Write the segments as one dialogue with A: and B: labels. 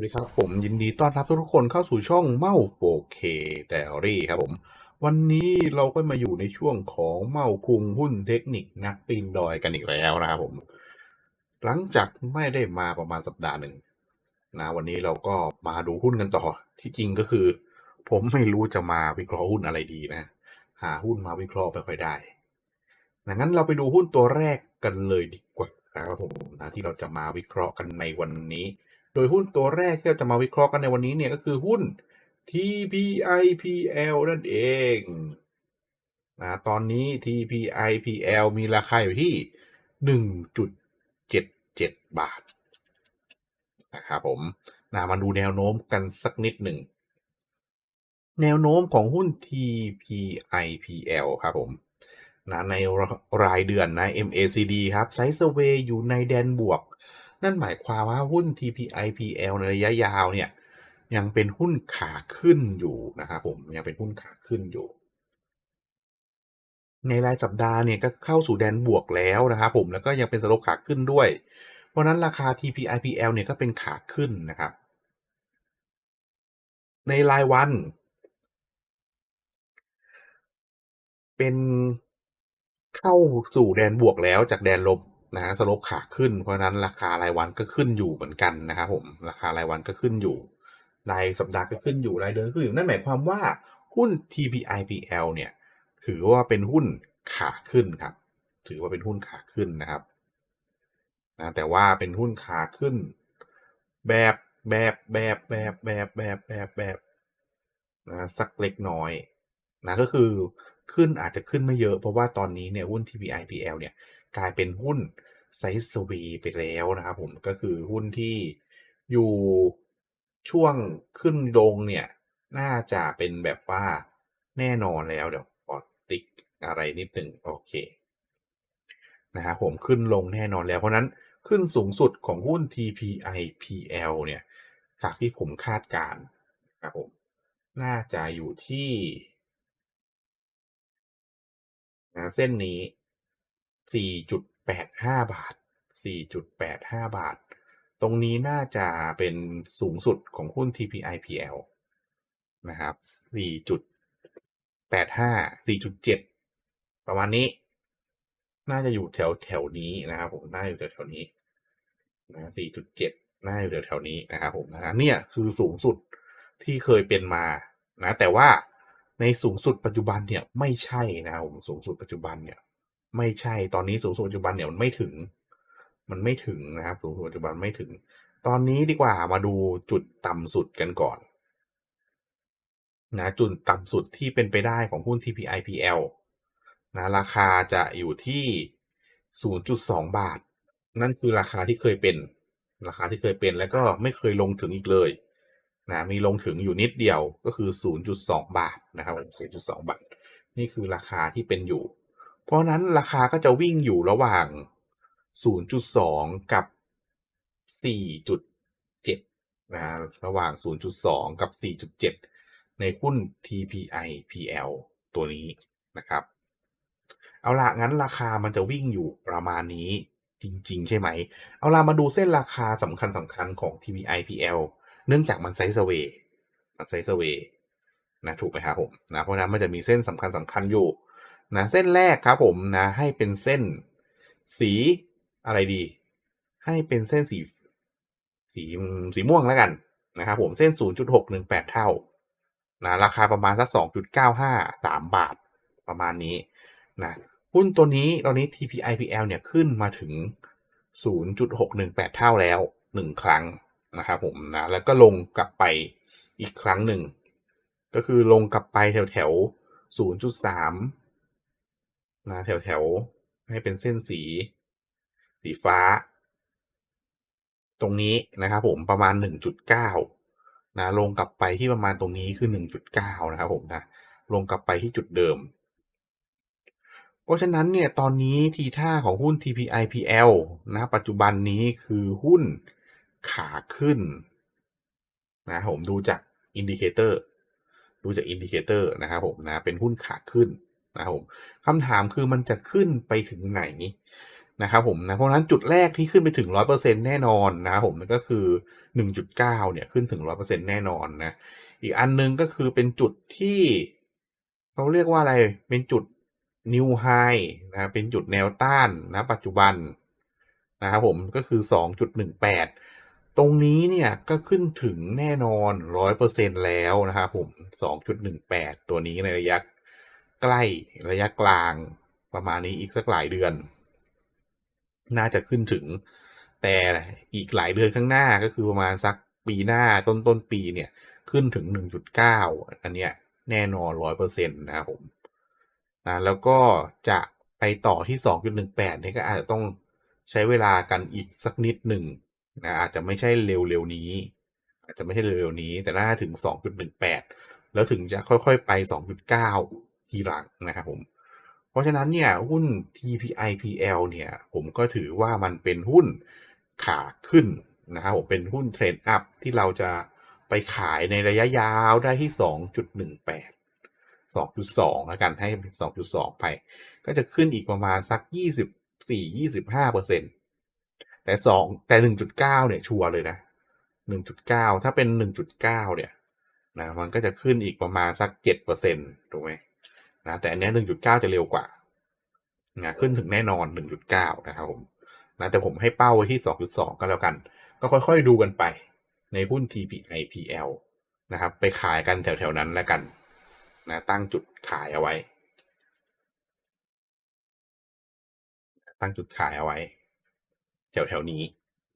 A: วัสดีครับผมยินดีต้อนรับทุกคนเข้าสู่ช่องเมา 4K Diary ครับผม วันนี้เราก็มาอยู่ในช่วงของเมาคุงหุ้นเทคนิคนักปีนดอยกันอีกแล้วนะครับผม หลังจากไม่ได้มาประมาณสัปดาห์หนึ่งนะวันนี้เราก็มาดูหุ้นกันต่อ ที่จริงก็คือ ผมไม่รู้จะมาวิเคราะห์หุ้นอะไรดีนะ หาหุ้นมาวิเคราะห์ไม่ค่อยได้ดังนั้นเราไปดูหุ้นตัวแรกกันเลยดีกว่านะครับผมนะที่เราจะมาวิเคราะห์กันในวันนี้ โดยหุ้นตัวแรกที่เราจะมาวิเคราะห์กันในวันนี้เนี่ยก็คือหุ้น TPIPL นั่นเองนะตอนนี้ TPIPL มีราคาอยู่ที่ 1.77 บาทนะครับผมนะมาดูแนวโน้มกันสักนิดหนึ่ง แนวโน้มของหุ้น TPIPL ครับผมนะในรายเดือนนะ MACD ครับไซส์เวย์อยู่ในแดนบวก นั่นหมายความว่าหุ้น TPIPL ในระยะยาวเนี่ยยังเป็นหุ้นขาขึ้นอยู่นะครับผมยังเป็นหุ้นขาขึ้นอยู่ ในรายสัปดาห์เนี่ยก็เข้าสู่แดนบวกแล้วนะครับผมแล้วก็ยังเป็นสโลปขาขึ้นด้วย เพราะนั้นราคา TPIPL เนี่ยก็เป็นขาขึ้นนะครับในรายวัน เป็นเข้าสู่แดนบวกแล้วจากแดนลบ นะฮะสลบขาขึ้นเพราะฉะนั้นราคารายวันก็ขึ้นอยู่เหมือนกันนะครับผมราคารายวันก็ขึ้นอยู่ รายสัปดาห์ก็ขึ้นอยู่รายเดือนก็ขึ้นอยู่นั่นหมายความว่าหุ้น TPIPL เนี่ยถือว่าเป็นหุ้นขาขึ้นครับ ถือว่าเป็นหุ้นขาขึ้นนะครับนะแต่ว่าเป็นหุ้นขาขึ้น แบบแบบแบบแบบแบบแบบแบบแบบนะสักเล็กน้อยนะก็คือขึ้นอาจจะขึ้นไม่เยอะเพราะว่าตอนนี้เนี่ยหุ้น TPIPL เนี่ย กลายเป็นหุ้นไซส์สวีไปแล้วนะครับผมก็คือหุ้นที่อยู่ช่วงขึ้นลงเนี่ย น่าจะเป็นแบบว่าแน่นอนแล้วเดี๋ยวขอติ๊กอะไรนิดหนึ่งโอเคนะครับผมขึ้นลงแน่นอนแล้วเพราะนั้นขึ้นสูงสุดของหุ้น TPIPL เนี่ยจากที่ผมคาดการณ์ครับผมน่าจะอยู่ที่เส้นนี้ 4.85 บาท 4.85 บาท ตรงนี้น่าจะเป็นสูงสุดของหุ้น TPIPL นะครับ 4.85 4.7 ประมาณนี้ น่าจะอยู่แถวแถวนี้นะครับผม น่าอยู่แถวแถวนี้นะ 4.7 น่าอยู่แถวแถวนี้นะครับผมนะเนี่ยคือสูงสุดที่เคยเป็นมานะ แต่ว่าในสูงสุดปัจจุบันเนี่ยไม่ใช่นะครับผมสูงสุดปัจจุบันเนี่ย ไม่ใช่ตอนนี้สูงสุดปัจจุบันเนี่ยมันไม่ถึง มันไม่ถึงนะครับ สูงสุดปัจจุบันไม่ถึง ตอนนี้ดีกว่ามาดูจุดต่ำสุดกันก่อนนะจุดต่ำสุดที่เป็นไปได้ของหุ้น TPIPL นะราคาจะอยู่ที่ 0.2 บาท นั่นคือราคาที่เคยเป็น ราคาที่เคยเป็นแล้วก็ไม่เคยลงถึงอีกเลยนะมีลงถึงอยู่นิดเดียวก็คือ 0.2 บาทนะครับ0.2 บาท นี่คือราคาที่เป็นอยู่ เพราะนั้นราคาก็จะวิ่งอยู่ระหว่าง 0.2 กับ 4.7 นะ ระหว่าง 0.2 กับ 4.7 ในหุ้น TPIPL ตัวนี้นะครับ เอาละงั้นราคามันจะวิ่งอยู่ประมาณนี้จริง ๆ ใช่ไหม เอาละมาดูเส้นราคาสำคัญสำคัญของ TPIPL เนื่องจากมันไซส์เวย์มันไซส์เวย์นะถูกไหมครับผมนะเพราะนั้นมันจะมีเส้นสำคัญสำคัญอยู่ นะเส้นแรกครับผมนะให้เป็นเส้นสีอะไรดี ให้เป็นเส้นสีสีสีม่วงแล้วกันนะครับผมเส้น 0.618 เท่านะราคาประมาณสัก 2.953 บาทประมาณนี้นะหุ้นตัวนี้ตอนนี้ TPIPL เนี่ยขึ้นมาถึง 0.618 เท่าแล้ว 1 ครั้งนะครับผมนะแล้วก็ลงกลับไปอีกครั้งหนึ่ง ก็คือลงกลับไปแถวแถว0.3 นะแถวแถวให้เป็นเส้นสี สีฟ้า ตรงนี้นะครับผมประมาณ 1.9นะลงกลับไปที่ประมาณตรงนี้คือ 1.9 นะครับผมนะลงกลับไปที่จุดเดิม เพราะฉะนั้นเนี่ยตอนนี้ทีท่าของหุ้น TPIPL นะปัจจุบันนี้คือหุ้นขาขึ้นนะผมดูจากอินดิเคเตอร์ดูจากอินดิเคเตอร์นะครับผมนะเป็นหุ้นขาขึ้น นะครับผมคำถามคือมันจะขึ้นไปถึงไหนนะครับผมนะเพราะฉะนั้นจุดแรกที่ขึ้นไปถึง 100%แน่นอนนะครับผมนั่นก็คือ 1.9เนี่ยขึ้นถึง 100%แน่นอนนะอีกอันนึงก็คือเป็นจุดที่เขาเรียกว่าอะไรเป็นจุด new high นะเป็นจุดแนวต้านนะปัจจุบันนะครับผมก็คือ 2.18 ตรงนี้เนี่ยก็ขึ้นถึงแน่นอน 100%แล้วนะครับผม 2.18 ตัวนี้ในระยะ ใกล้ระยะกลางประมาณนี้อีกสักหลายเดือน น่าจะขึ้นถึง แต่อีกหลายเดือนข้างหน้าก็คือประมาณสักปีหน้าต้นต้นปีเนี่ย ขึ้นถึง 1.9 อันเนี้ยแน่นอน100%นะครับผมนะแล้วก็จะไปต่อที่ 2.18เนี่ยก็อาจจะต้องใช้เวลากันอีกสักนิดหนึ่งนะอาจจะไม่ใช่เร็วๆนี้ อาจจะไม่ใช่เร็วๆนี้ แต่น่าถึง 2.18 แล้วถึงจะค่อยๆไป 2.9 ทีหลังนะครับผม เพราะฉะนั้นเนี่ยหุ้น TPIPL เนี่ยผมก็ถือว่ามันเป็นหุ้นขาขึ้นนะครับผมเป็นหุ้นเทรนด์อัพที่เราจะไปขายในระยะยาวได้ที่ 2.18 2.2 แล้วกันให้เป็น 2.2 ไป ก็จะขึ้นอีกประมาณสัก 24-25%แต่ 2 แต่ 1.9 เนี่ยชัวร์เลยนะ 1.9 ถ้าเป็น 1.9 เนี่ยนะมันก็จะขึ้นอีกประมาณสัก 7%ถูกไหม นะแต่อันนี้ย1.9จะเร็วกว่านะขึ้นถึงแน่นอน1.9นะครับผมนะแต่ผมให้เป้าไว้ที่2.2ก็แล้วกัน ก็ค่อยๆดูกันไป ในหุ้น TPIPL นะครับ ไปขายกันแถวๆนั้นแล้วกันนะตั้งจุดขายเอาไว้ ตั้งจุดขายเอาไว้ แถวๆนี้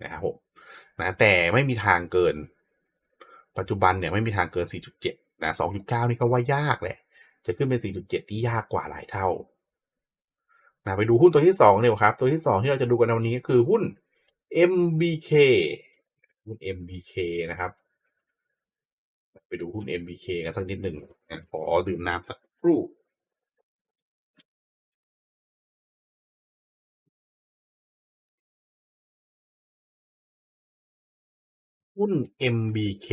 A: นะครับผมนะแต่ไม่มีทางเกิน ปัจจุบันเนี่ยไม่มีทางเกิน 4.7นะ2.9 นี่ก็ว่ายากแหละ จะขึ้นเป็น 4.7 ที่ยากกว่าหลายเท่านะไปดูหุ้นตัวที่2เนี่ยครับ ตัวที่ 2 ที่เราจะดูกันวันนี้คือหุ้น MBK หุ้น MBK นะครับ ไปดูหุ้น MBK กันสักนิดหนึ่งขอดื่มน้ำสักครู่หุ้น MBK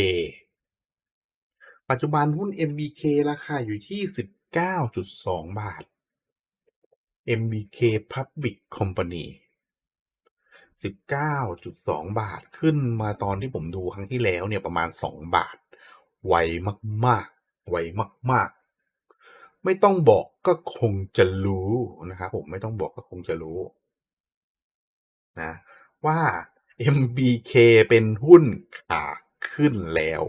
A: ปัจจุบันหุ้น MBK ราคาอยู่ที่ 19.2 บาท MBK Public Company 19.2 บาทขึ้นมาตอนที่ผมดูครั้งที่แล้วเนี่ยประมาณ 2 บาท ไวมากๆ ไวมากๆ ไม่ต้องบอกก็คงจะรู้นะครับผมไม่ต้องบอกก็คงจะรู้นะว่า MBK เป็นหุ้นขาขึ้นแล้ว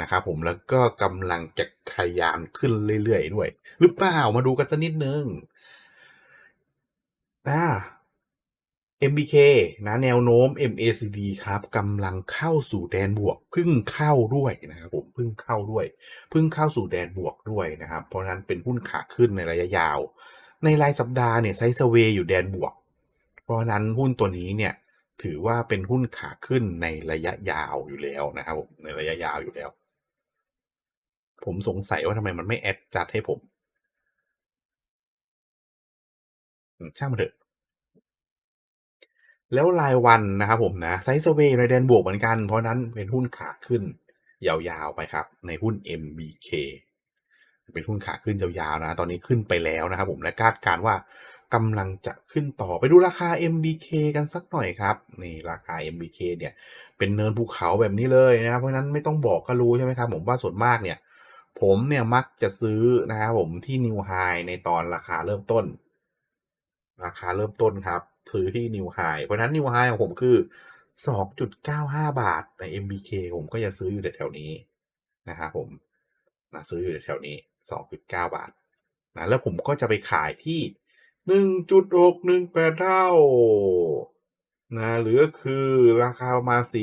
A: นะครับผมแล้วก็กำลังจะขยานขึ้นเรื่อยๆด้วย หรือเปล่ามาดูกันสักนิดนึงอ่า MBK นะแนวโน้ม MACD ครับกำลังเข้าสู่แดนบวกเพิ่งเข้าด้วยนะครับผมเพิ่งเข้าด้วยเพิ่งเข้าสู่แดนบวกด้วยนะครับ เพราะนั้นเป็นหุ้นขาขึ้นในระยะยาว ในรายสัปดาห์เนี่ยไซส์เวย์อยู่แดนบวก เพราะฉะนั้นหุ้นตัวนี้เนี่ยถือว่าเป็นหุ้นขาขึ้นในระยะยาวอยู่แล้วนะครับผมในระยะยาวอยู่แล้ว ผมสงสัยว่าทำไมมันไม่แอดจัดให้ผม ช่างมันเถอะ แล้วรายวันนะครับผมนะไซส์เวย์ในแดนบวกเหมือนกัน เพราะนั้นเป็นหุ้นขาขึ้น ยาวๆไปครับ ในหุ้น MBK เป็นหุ้นขาขึ้นยาวๆนะ ตอนนี้ขึ้นไปแล้วนะครับผมและคาดการว่ากำลังจะขึ้นต่อไปดูราคา MBK กันสักหน่อยครับ นี่ราคา MBK เนี่ย เป็นเนินภูเขาแบบนี้เลยนะครับ เพราะนั้นไม่ต้องบอกก็รู้ใช่ไหมครับ ผมว่าส่วนมากเนี่ย ผมเนี่ยมักจะซื้อนะครับผมที่นิวไฮในตอนราคาเริ่มต้น ราคาเริ่มต้นครับซื้อที่นิวไฮเพราะนั้นนิวไฮของผมคือ 2.95 บาทใน MBK ผมก็จะซื้ออยู่แถวๆนี้นะครับผมนะซื้ออยู่แถวๆนี้ 2.9 บาทนะแล้วผมก็จะไปขายที่ 1.618 เท่านะหรือก็คือราคาประมาณ4.17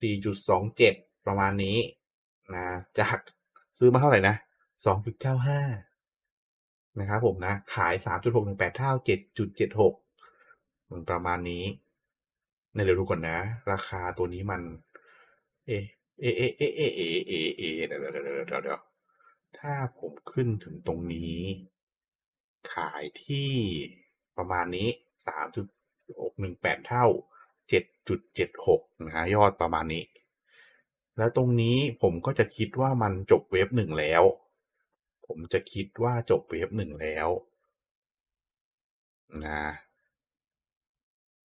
A: 4.27 ประมาณนี้นะจากซื้อมาเท่าไหร่นะ2.95นะครับผมนะ ขาย3.618เท่า7.76มันประมาณนี้ในเดี๋ยวดูก่อนนะ ราคาตัวนี้มัน เอ เอ เอ เอ เอ เอ เอ เอ เดี๋ยวเดี๋ยวเดี๋ยวเดี๋ยวเดี๋ยวถ้าผมขึ้นถึงตรงนี้ ขายที่ประมาณนี้3.618เท่า7.76นะฮะยอดประมาณนี้ แล้วตรงนี้ผมก็จะคิดว่ามันจบเวฟหนึ่งแล้ว ผมจะคิดว่าจบเวฟหนึ่งแล้วนะ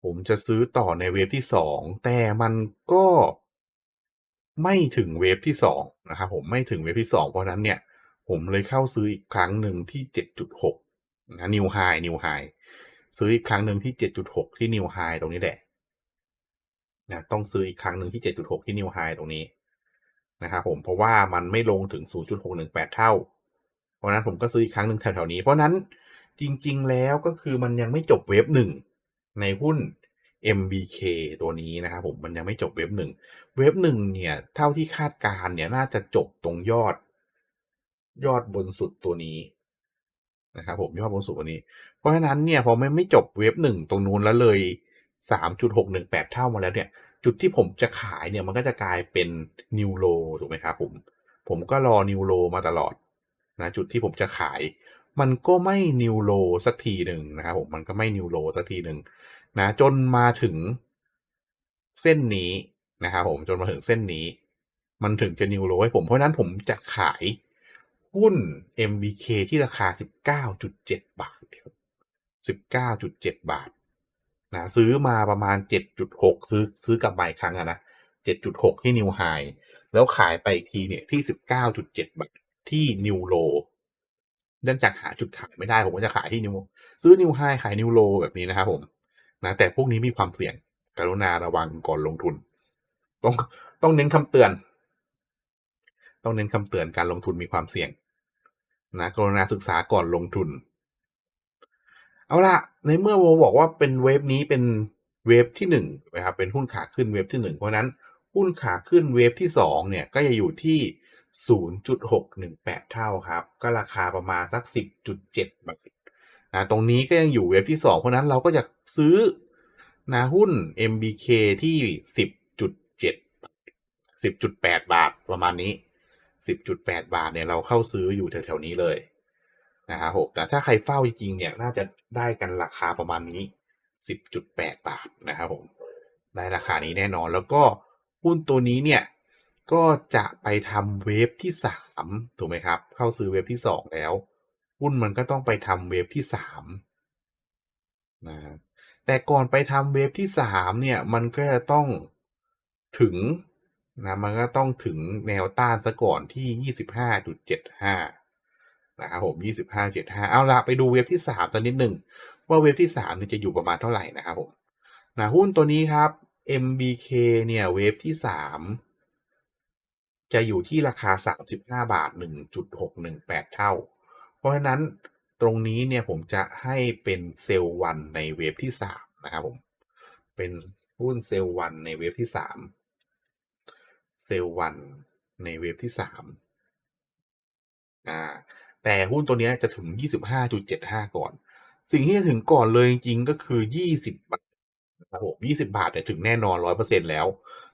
A: ผมจะซื้อต่อในเวฟที่สองแต่มันก็ไม่ถึงเวฟที่สองนะครับผมไม่ถึงเวฟที่สองเพราะนั้นเนี่ย ผมเลยเข้าซื้ออีกครั้งหนึ่งที่เจ็ดจุดหกนะนิวไฮนิวไฮซื้ออีกครั้งหนึ่งที่เจ็ดจุดหกที่นิวไฮตรงนี้แหละ นะต้องซื้ออีกครั้งหนึ่งที่เจ็ดจุดหกที่นิวไฮตรงนี้นะครับผมเพราะว่ามันไม่ลงถึงศูนย์จุดหกหนึ่งแปดเท่า เพราะนั้นผมก็ซื้ออีกครั้งหนึ่งแถวๆนี้ เพราะนั้นจริงๆแล้วก็คือมันยังไม่จบเวฟหนึ่งในหุ้น MBK ตัวนี้นะครับผมมันยังไม่จบเว็บหนึ่งเว็บหนึ่งเนี่ยเท่าที่คาดการเนี่ยน่าจะจบตรงยอด ยอดบนสุดตัวนี้นะครับผมยอดบนสุดตัวนี้ เพราะฉะนั้นเนี่ยพอไม่ไม่จบเว็บหนึ่งตรงนู้นแล้วเลย สามจุดหกหนึ่งแปดเท่ามาแล้วเนี่ย จุดที่ผมจะขายเนี่ยมันก็จะกลายเป็นนิวโลถูกไหมครับผม ผมก็รอนิวโลมาตลอดนะจุดที่ผมจะขาย มันก็ไม่นิวโลสักทีหนึ่งนะครับผมมันก็ไม่นิวโลสักทีหนึ่งนะจนมาถึงเส้นนี้นะครับผมจนมาถึงเส้นนี้ มันถึงจะนิวโลให้ผมเพราะนั้นผมจะขายหุ้น MBK ที่ราคา 19.7 บาท 19.7 บาท นะซื้อมาประมาณ 7.6 ซื้อซื้อกลับมาอีกครั้งอะนะ 7.6 ที่นิวไฮแล้วขายไปอีกทีเนี่ยที่ 19.7 บาทที่นิวโลเนื่องจากหาจุดขายไม่ได้ผมก็จะขายที่นิวซื้อนิวไฮขายนิวโลแบบนี้นะครับผมนะแต่พวกนี้มีความเสี่ยงกรุณาระวังก่อนลงทุน ต้องต้องเน้นคำเตือน ต้องเน้นคำเตือนการลงทุนมีความเสี่ยงนะกรุณาศึกษาก่อนลงทุน เอาละในเมื่อโวบอกว่าเป็นเวฟนี้เป็นเวฟที่หนึ่งนะครับเป็นหุ้นขาขึ้นเวฟที่หนึ่งเพราะนั้นหุ้นขาขึ้นเวฟที่สองเนี่ยก็จะอยู่ที่ 0.618 เท่าครับก็ราคาประมาณสัก 10.7 บาทนะตรงนี้ก็ยังอยู่เวฟที่ 2 เพราะนั้นเราก็จะซื้อนะหุ้น MBK ที่ 10.7 10.8 บาทประมาณนี้ 10.8 บาทเนี่ยเราเข้าซื้ออยู่แถวๆนี้เลย นะครับผมแต่ถ้าใครเฝ้าจริงๆเนี่ยน่าจะได้กันราคาประมาณนี้ 10.8 บาทนะครับผมได้ราคานี้แน่นอนแล้วก็หุ้นตัวนี้เนี่ยก็จะไปทำเวฟที่ 3 ถูกไหมครับ เข้าซื้อเวฟที่ 2 แล้ว หุ้นมันก็ต้องไปทำเวฟที่3นะแต่ก่อนไปทำเวฟที่ 3 เนี่ยมันก็จะต้องถึงนะมันก็ต้องถึงแนวต้านซะก่อนที่ 25.75 นะครับผมยี่สิบห้าเจ็ดห้าเอาละไปดูเวฟที่สามสักนิดหนึ่ง ว่าเวฟที่สามนี่จะอยู่ประมาณเท่าไหร่นะครับผมนะหุ้นตัวนี้ครับ MBK เนี่ยเวฟที่สามจะอยู่ที่ราคา 35 บาท 1.618 เท่า เพราะฉะนั้นตรงนี้เนี่ยผมจะให้เป็นเซลล์วันในเวฟที่ 3 นะครับผม เป็นหุ้นเซลล์วันในเวฟที่ 3 เซลล์วันในเวฟที่ 3อ่า แต่หุ้นตัวนี้จะถึง 25.75 ก่อน สิ่งที่จะถึงก่อนเลยจริงๆก็คือ 20 บาทนะครับผม20 บาทเนี่ยถึงแน่นอน 100%แล้ว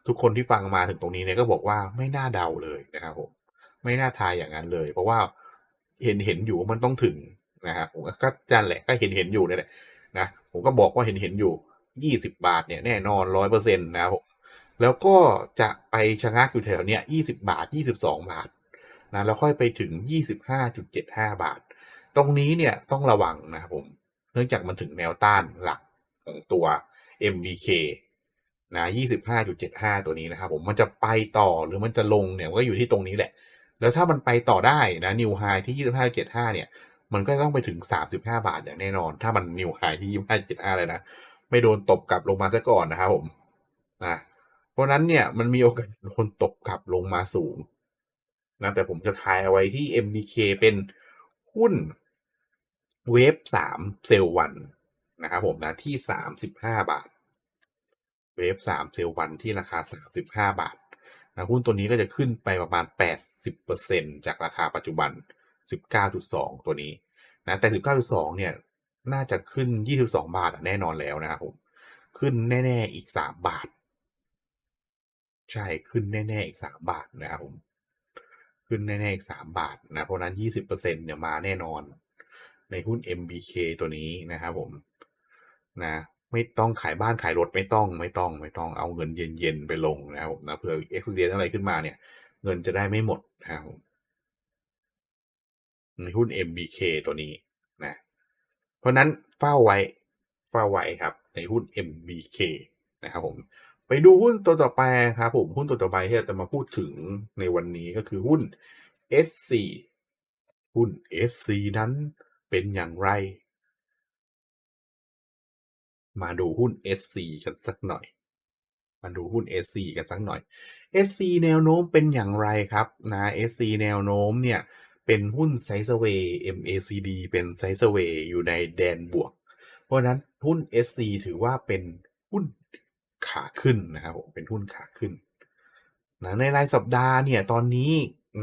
A: ทุกคนที่ฟังมาถึงตรงนี้เนี่ยก็บอกว่าไม่น่าเดาเลยนะครับผม ไม่น่าทายอย่างนั้นเลย เพราะว่าเห็นเห็นอยู่มันต้องถึงนะครับผมก็จันแหละก็เห็นเห็นอยู่นี่แหละนะผมก็บอกว่าเห็นเห็นอยู่ 20 บาทเนี่ยแน่นอน 100%นะครับผมแล้วก็จะไปชะงักอยู่แถวเนี้ย20 บาท 22 บาท นะแล้วค่อยไปถึง 25.75 บาท ตรงนี้เนี่ยต้องระวังนะครับผม เนื่องจากมันถึงแนวต้านหลักของตัว MBK นะ 25.75 ตัวนี้นะครับผมมันจะไปต่อหรือมันจะลงเนี่ยก็อยู่ที่ตรงนี้แหละ แล้วถ้ามันไปต่อได้นะนิวไฮที่ 25.75 เนี่ย มันก็ต้องไปถึง 35 บาทอย่างแน่นอน ถ้ามันนิวไฮที่ 25.75 เลยนะ ไม่โดนตบกลับลงมาซะก่อนนะครับผมนะเพราะนั้นเนี่ยมันมีโอกาสโดนตบกลับลงมาสูง นะแต่ผมจะทายเอาไว้ที่ MBK เป็นหุ้นเวฟ3เซลล์วันนะครับผมนะที่35บาท เวฟ3เซลล์วันที่ราคา35บาทนะหุ้นตัวนี้ก็จะขึ้นไปประมาณ80%จากราคาปัจจุบัน19.2ตัวนี้นะแต่19.2เนี่ย น่าจะขึ้น22บาทแน่นอนแล้วนะครับผมขึ้นแน่ ๆ อีก3บาท ใช่ขึ้นแน่ ๆ อีก3บาทนะครับผม ขึ้นแน่ๆอีก3บาทนะ เพราะนั้น20%เปอร์เซ็นเนี่ยมาแน่นอน ในหุ้น MBK ตัวนี้นะครับผมนะไม่ต้องขายบ้านขายรถไม่ต้องไม่ต้องไม่ต้องเอาเงินเย็นๆไปลงนะครับผมนะเผื่อเอ็กซ์เดนอะไรขึ้นมาเนี่ย เงินจะได้ไม่หมดนะครับในหุ้น MBK ตัวนี้นะ เพราะนั้นเฝ้าไว้เฝ้าไว้ครับ ในหุ้น MBK นะครับผม ไปดูหุ้นตัวต่อไปครับผมหุ้นตัวต่อไปที่เราจะมาพูดถึงในวันนี้ก็คือหุ้น SC หุ้น SC นั้นเป็นอย่างไร มาดูหุ้น SC กันสักหน่อย มาดูหุ้น SC กันสักหน่อย SC แนวโน้มเป็นอย่างไรครับนะ SC แนวโน้มเนี่ยเป็นหุ้นไซส์เวย์ MACD เป็นไซส์เวย์อยู่ในแดนบวก เพราะฉะนั้นหุ้น SC ถือว่าเป็นหุ้น ขาขึ้นนะครับผมเป็นหุ้นขาขึ้นนะในรายสัปดาห์เนี่ยตอนนี้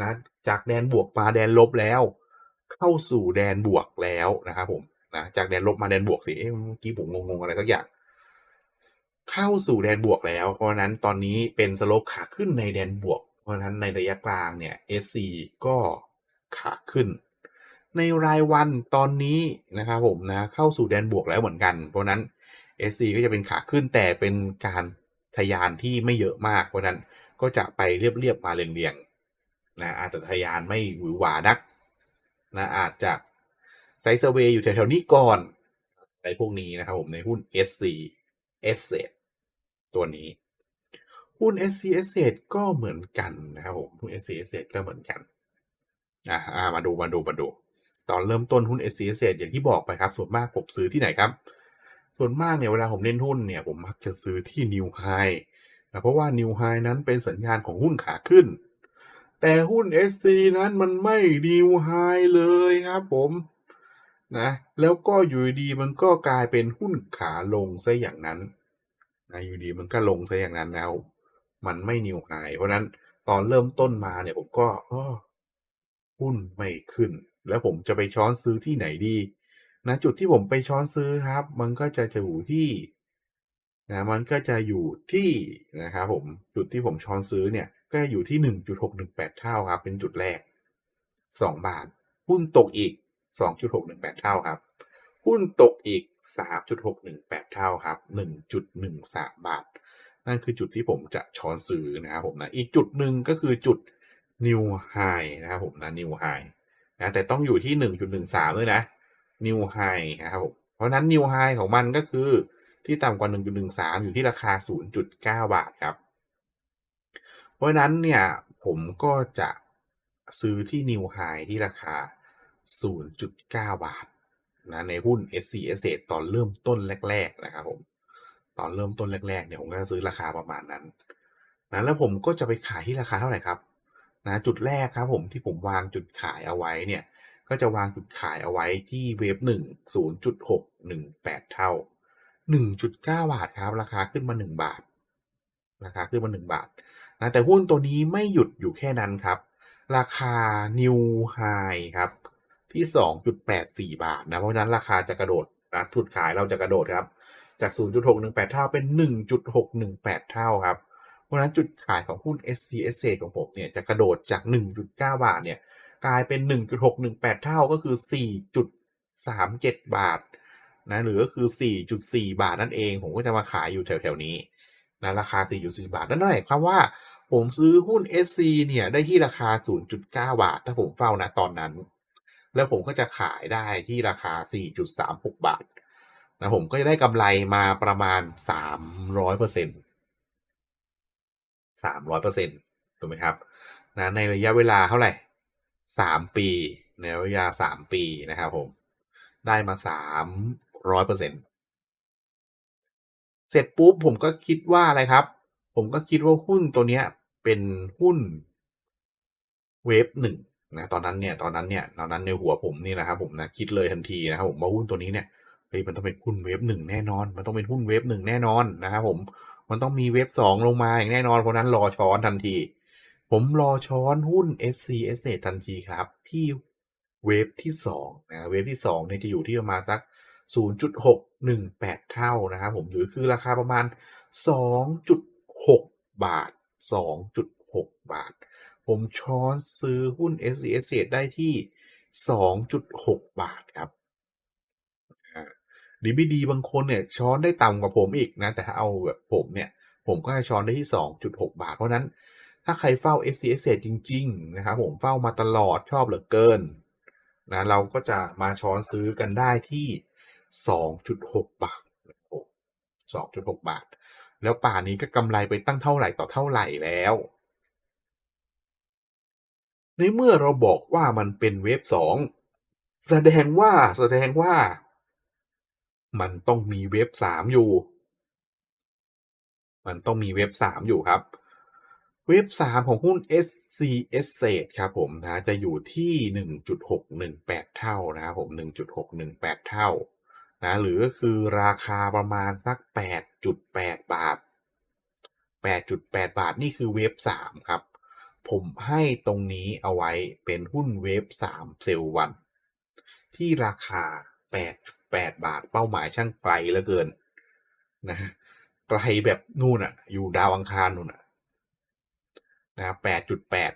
A: นะจากแดนบวกมาแดนลบแล้ว เข้าสู่แดนบวกแล้วนะครับผมนะจากแดนลบมาแดนบวกสิเมื่อกี้ผมงงๆอะไรสักอย่างเข้าสู่แดนบวกแล้ว เพราะนั้นตอนนี้เป็นสโลปขาขึ้นในแดนบวก เพราะนั้นในระยะกลางเนี่ย SC ก็ขาขึ้น ในรายวันตอนนี้นะครับผมนะเข้าสู่แดนบวกแล้วเหมือนกัน เพราะนั้น SC ก็จะเป็นขาขึ้นแต่เป็นการทะยานที่ไม่เยอะมาก เพราะนั้นก็จะไปเรียบๆมาเรียงๆนะอาจจะทะยานไม่หวือหวานักนะอาจจะไซส์เวย์อยู่แถวๆนี้ก่อนอะไรพวกนี้นะครับผมในหุ้น SC S ตัวนี้ หุ้น SC S ก็เหมือนกันนะครับผมหุ้น SC S ก็เหมือนกันอ่ามาดูมาดูมาดูตอนเริ่มต้นหุ้น SC S อย่างที่บอกไปครับส่วนมากผมซื้อที่ไหนครับ ส่วนมากเนี่ยเวลาผมเล่นหุ้นเนี่ยผมมักจะซื้อที่ New High นะเพราะว่า New High นั้นเป็นสัญญาณของหุ้นขาขึ้น แต่หุ้น SC นั้นมันไม่ New High เลยครับผมนะแล้วก็อยู่ดีมันก็กลายเป็นหุ้นขาลงซะอย่างนั้นนะอยู่ดีมันก็ลงซะอย่างนั้นแล้ว มันไม่ New High เพราะนั้นตอนเริ่มต้นมาเนี่ยผมก็หุ้นไม่ขึ้น แล้วผมจะไปช้อนซื้อที่ไหนดี นะจุดที่ผมไปช้อนซื้อครับ มันก็จะจะอยู่ที่นะมันก็จะอยู่ที่นะครับผมจุดที่ผมช้อนซื้อเนี่ย ก็อยู่ที่ 1.618 เท่าครับ เป็นจุดแรก 2 บาท หุ้นตกอีก 2.618 เท่าครับ หุ้นตกอีก 3.618 เท่าครับ 1.13 บาท นั่นคือจุดที่ผมจะช้อนซื้อนะครับผมนะอีกจุดหนึ่งก็คือจุด new high นะครับผมนะ new high นะแต่ต้องอยู่ที่ 1.13 ด้วยนะ new high นะครับผมเพราะนั้น new high ของมันก็คือที่ต่ำกว่า 1.13 อยู่ที่ราคา 0.9 บาทครับ เพราะนั้นเนี่ยผมก็จะซื้อที่ new high ที่ราคา 0.9 บาทนะในหุ้น SC s ตอนเริ่มต้นแรก ๆ นะครับผมตอนเริ่มต้นแรก ๆ เนี่ยผมก็จะซื้อราคาประมาณนั้นนะแล้วผมก็จะไปขายที่ราคาเท่าไหร่ครับนะจุดแรกครับผมที่ผมวางจุดขายเอาไว้เนี่ย ก็จะวางจุดขายเอาไว้ที่เวฟหนึ่งศูนย์จุดหกหนึ่งแปดเท่าหนึ่งจุดเก้าบาทครับ ราคาขึ้นมาหนึ่งบาท ราคาขึ้นมาหนึ่งบาทนะแต่หุ้นตัวนี้ไม่หยุดอยู่แค่นั้นครับ ราคา New High ครับ ที่สองจุดแปดสี่บาทนะ เพราะฉะนั้นราคาจะกระโดดนะจุดขายเราจะกระโดดครับ จาก 0.618 เท่าเป็น 1.618 เท่าครับ เพราะฉะนั้นจุดขายของหุ้น scsa ของผมเนี่ยจะกระโดดจาก 1.9 บาทเนี่ย กลายเป็น 1.618 เท่าก็คือ 4.37 บาทนะหรือก็คือ 4.4 บาทนั่นเอง ผมก็จะมาขายอยู่แถวๆนี้นะราคา 4.4 บาท นั่นหมายความว่าผมซื้อหุ้น SC เนี่ยได้ที่ราคา 0.9 บาท ถ้าผมเฝ้านะตอนนั้น แล้วผมก็จะขายได้ที่ราคา 4.36 บาทนะผมก็จะได้กำไรมาประมาณ 300เปอร์เซ็นต์300เปอร์เซ็นต์ถูกไหมครับนะในระยะเวลาเท่าไหร่ 3ปีในระยะ3ปีนะครับผม ได้มา300เปอร์เซ็นต์เสร็จปุ๊บผมก็คิดว่าอะไรครับ ผมก็คิดว่าหุ้นตัวเนี้ยเป็นหุ้นเวฟหนึ่งนะตอนนั้นเนี่ยตอนนั้นเนี่ยตอนนั้นในหัวผมนี่นะครับผมนะคิดเลยทันทีนะครับผมว่าหุ้นตัวนี้เนี่ยเฮ้ยมันต้องเป็นหุ้นเวฟหนึ่งแน่นอน มันต้องเป็นหุ้นเวฟหนึ่งแน่นอนนะครับผมมันต้องมีเวฟสองลงมาอย่างแน่นอนเพราะนั้นรอช้อนทันที ผมรอช้อนหุ้น SC s ทันทีครับ ที่เวฟที่2นะเวฟที่2เนี่ยจะอยู่ที่ประมาณสัก 0.618 เท่านะครับผมหรือคือราคาประมาณ 2.6 บาท 2.6 บาท ผมช้อนซื้อหุ้น SC s ได้ที่ 2.6 บาทครับดีบีดีบางคนเนี่ยช้อนได้ต่ำกว่าผมอีกนะ แต่ถ้าเอาแบบผมเนี่ย ผมก็จะช้อนได้ที่ 2.6 บาท เพราะนั้น ถ้าใครเฝ้า s c s จริง ๆ นะครับผมเฝ้ามาตลอดชอบเหลือเกินนะเราก็จะมาช้อนซื้อกันได้ที่ 2.6 บาทโอ้2.6 บาท แล้วป่านนี้ก็กำไรไปตั้งเท่าไหร่ต่อเท่าไหร่แล้ว ในเมื่อเราบอกว่ามันเป็นเวฟ2 แสดงว่าแสดงว่า มันต้องมีเวฟ3อยู่ มันต้องมีเวฟ3อยู่ครับ เวฟ3ของหุ้น SCS SATE ครับผมนะจะอยู่ที่ 1.618 เท่านะครับผม 1.618 เท่านะหรือก็คือราคาประมาณสัก 8.8 บาท 8.8 บาทนี่คือเวฟ3ครับ ผมให้ตรงนี้เอาไว้เป็นหุ้นเวฟ3เซลล์วัน ที่ราคา 8.8 บาท เป้าหมายช่างไกลเหลือเกินนะไกลแบบนู่นอะอยู่ดาวอังคารนู่นน่ะ นะครับ8.8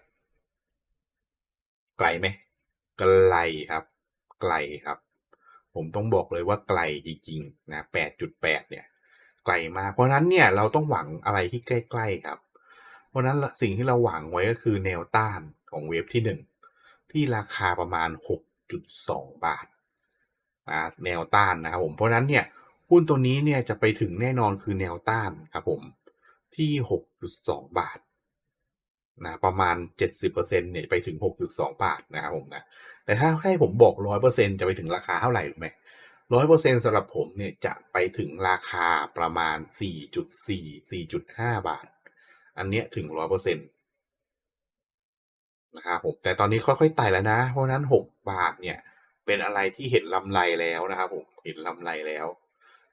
A: ไกลไหม?ไกลครับ ไกลครับ ผมต้องบอกเลยว่าไกลจริงๆนะ8.8เนี่ย ไกลมากเพราะนั้นเนี่ยเราต้องหวังอะไรที่ใกล้ ๆครับ เพราะนั้นสิ่งที่เราหวังไว้ก็คือแนวต้านของเวฟที่1ที่ราคาประมาณ 6.2 บาทอ่าแนวต้านนะครับผมเพราะฉะนั้นเนี่ยหุ้นตัวนี้เนี่ยจะไปถึงแน่นอนคือแนวต้านครับผมที่ 6.2 บาท นะประมาณ 70%เนี่ยไปถึง 6.2 บาทนะครับผมนะแต่ถ้าให้ผมบอก 100%จะไปถึงราคาเท่าไหร่รู้ไหม?100%สำหรับผมเนี่ยจะไปถึงราคาประมาณ 4.4 4.5 บาท อันเนี้ยถึง100%นต์นะครับผมแต่ตอนนี้ค่อยๆไต่แล้วนะ เพราะนั้น 6 บาทเนี่ยเป็นอะไรที่เห็นลำไรแล้วนะครับผมเห็นลำไรแล้ว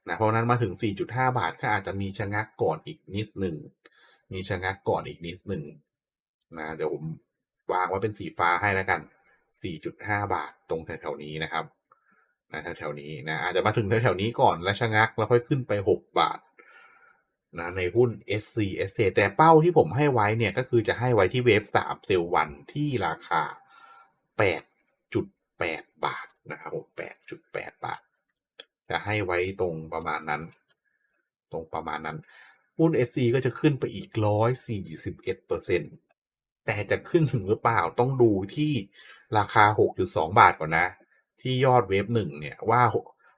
A: นะเพราะฉะนั้นมาถึง 4.5 บาทก็อาจจะมีชะงักก่อนอีกนิดหนึ่งมีชะงักก่อนอีกนิดหนึ่ง นะเดี๋ยวผมวางไว้เป็นสีฟ้าให้แล้วกัน 4.5 บาทตรงแถวๆนี้นะครับนะแถวๆนี้นะอาจจะมาถึงแถวๆนี้ก่อนแล้วชะงัก แล้วค่อยขึ้นไป 6 บาทนะในหุ้น SC SC แต่เป้าที่ผมให้ไว้เนี่ย ก็คือจะให้ไว้ที่เวฟ3เซลล์วันที่ราคา 8.8 บาทนะครับผม8.8 บาท จะให้ไว้ตรงประมาณนั้น ตรงประมาณนั้นหุ้น SC ก็จะขึ้นไปอีก 141% แต่จะขึ้นถึงหรือเปล่าต้องดูที่ราคา 6.2 บาทก่อนนะ ที่ยอดเวฟ1เนี่ยว่า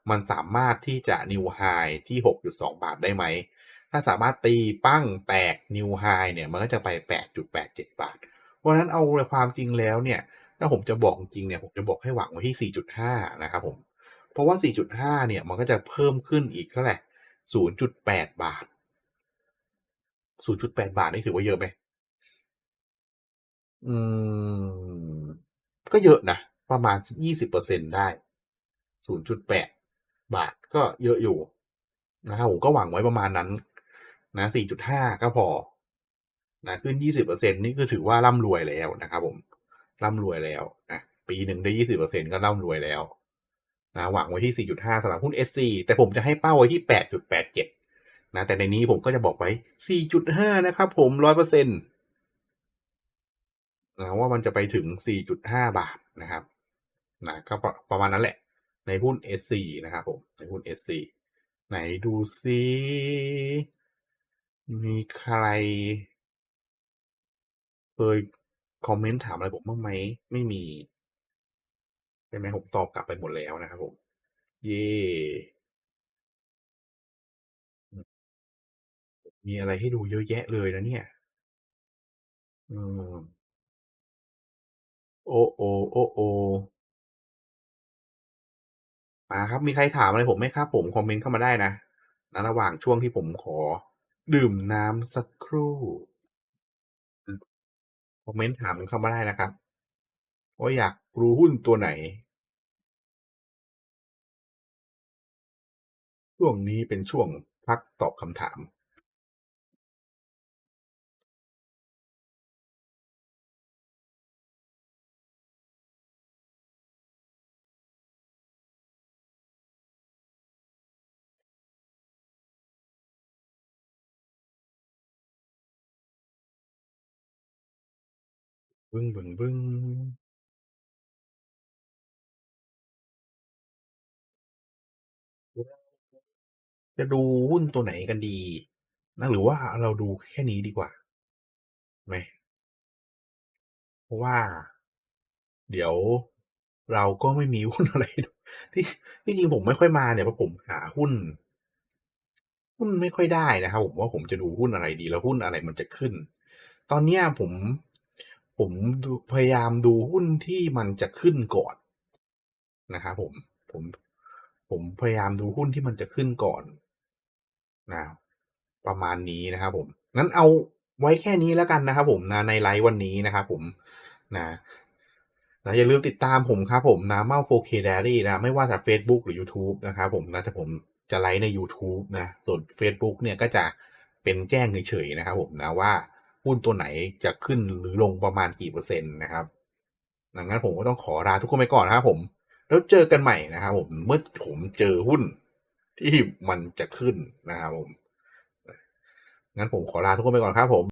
A: มันสามารถที่จะ New High ที่ 6.2 บาทได้ไหม?ถ้าสามารถตีปั้งแตก New High เนี่ย มันก็จะไป 8.87 บาท เพราะฉะนั้นเอาความจริงแล้วเนี่ย ถ้าผมจะบอกจริงเนี่ย ผมจะบอกให้หวังไว้ที่ 4.5 นะครับผม เพราะว่า 4.5 เนี่ย มันก็จะเพิ่มขึ้นอีกเท่าไร0.8 บาท 0.8 บาทนี่ถือว่าเยอะไหม? อืม ก็เยอะนะ ประมาณยี่ส20%ได้0.8บาทก็เยอะอยู่นะครับผมก็หวังไว้ประมาณนั้น นะ4.5ก็พอ นะ ขึ้น20%นี่คือถือว่าร่ำรวยแล้วนะครับผมร่ำรวยแล้วนะปีหนึ่งได้20%ก็ร่ำรวยแล้วนะหวังไว้ที่ 4.5สำหรับหุ้น SC แต่ผมจะให้เป้าไว้ที่ 8.87 นะ แต่ในนี้ผมก็จะบอกไว้ 4.5 นะครับผม 100%นะว่ามันจะไปถึง 4.5 บาทนะครับนะก็ประประมาณนั้นแหละ ในหุ้น SC นะครับผม ในหุ้น SC ไหนดูซิมีใครเคยคอมเมนต์ถามอะไรผมบ้างไหม?ไม่มีใช่ไหมผมตอบกลับไปหมดแล้วนะครับผม เย้อืมมีอะไรให้ดูเยอะแยะเลยนะเนี่ย อืม โอ้โฮๆมาครับ มีใครถามอะไรผมไหมครับ ผม?คอมเมนต์เข้ามาได้นะณระหว่างช่วงที่ผมขอ ดื่มน้ำสักครู่อืมคอมเมนต์ถามกันเข้ามาได้นะครับว่าอยากรู้หุ้นตัวไหน?ช่วงนี้เป็นช่วงพักตอบคำถาม บึ้งๆๆจะดูหุ้นตัวไหนกันดีนะหรือว่าเราดูแค่นี้ดีกว่า?ไหม?เพราะว่า เดี๋ยวเราก็ไม่มีหุ้นอะไร ที่ที่จริงผมไม่ค่อยมาเนี่ยเพราะผมหาหุ้น หุ้นไม่ค่อยได้นะครับผมว่าผมจะดูหุ้นอะไรดีแล้วหุ้นอะไรมันจะขึ้น ตอนเนี้ยผม ผมพยายามดูหุ้นที่มันจะขึ้นก่อนนะครับผมผมผมพยายามดูหุ้นที่มันจะขึ้นก่อนนะประมาณนี้นะครับผมงั้นเอาไว้แค่นี้แล้วกันนะครับผมนะในไลฟ์วันนี้นะครับผมนะนะอย่าลืมติดตามผมครับผมนะเมา 4K Diary นะไม่ว่าจะ Facebook หรือ YouTube นะครับผมนะแต่ผมจะไลฟ์ใน YouTube นะส่วน Facebook เนี่ยก็จะเป็นแจ้งเฉยๆนะครับผมนะว่า หุ้นตัวไหนจะขึ้นหรือลงประมาณกี่เปอร์เซ็นต์นะครับ ดังนั้นผมก็ต้องขอลาทุกคนไปก่อนนะครับผม แล้วเจอกันใหม่นะครับผม เมื่อผมเจอหุ้นที่มันจะขึ้นนะครับผม งั้นผมขอลาทุกคนไปก่อนครับผม